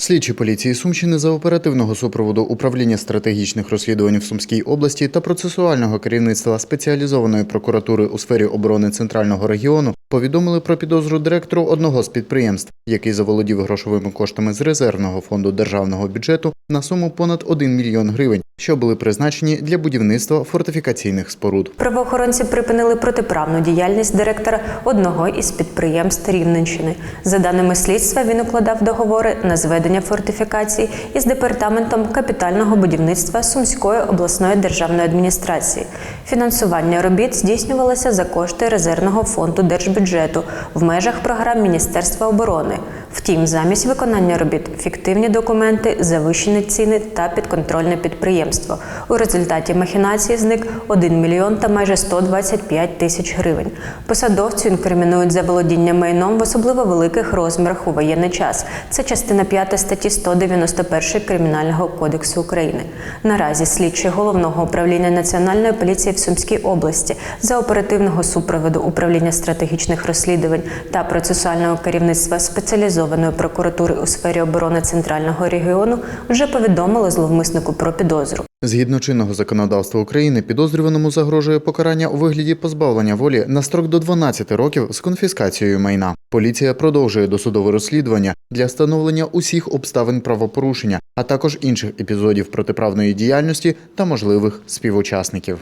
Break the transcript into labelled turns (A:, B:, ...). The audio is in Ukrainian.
A: Слідчі поліції Сумщини за оперативного супроводу управління стратегічних розслідувань в Сумській області та процесуального керівництва спеціалізованої прокуратури у сфері оборони центрального регіону повідомили про підозру директору одного з підприємств, який заволодів грошовими коштами з резервного фонду державного бюджету на суму понад 1 мільйон гривень, що були призначені для будівництва фортифікаційних споруд.
B: Правоохоронці припинили протиправну діяльність директора одного із підприємств Рівненщини. За даними слідства, він укладав договори на зведення фортифікацій із департаментом капітального будівництва Сумської обласної державної адміністрації. Фінансування робіт здійснювалося за кошти резервного фонду держбюджету в межах програм Міністерства оборони. Втім, замість виконання робіт фіктивні документи, завищені ціни та підконтрольне підприємство. У результаті махінації зник 1 мільйон та майже 125 тисяч гривень. Посадовцю інкримінують за володіння майном в особливо великих розмірах у воєнний час. Це частина 5 статті 191 Кримінального кодексу України. Наразі слідчі головного управління Національної поліції в Сумській області за оперативного супроводу управління стратегічних розслідувань та процесуального керівництва спеціалізованої прокуратури у сфері оборони центрального регіону вже повідомили зловмиснику про підозру.
A: Згідно чинного законодавства України, підозрюваному загрожує покарання у вигляді позбавлення волі на строк до 12 років з конфіскацією майна. Поліція продовжує досудове розслідування для встановлення усіх обставин правопорушення, а також інших епізодів протиправної діяльності та можливих співучасників.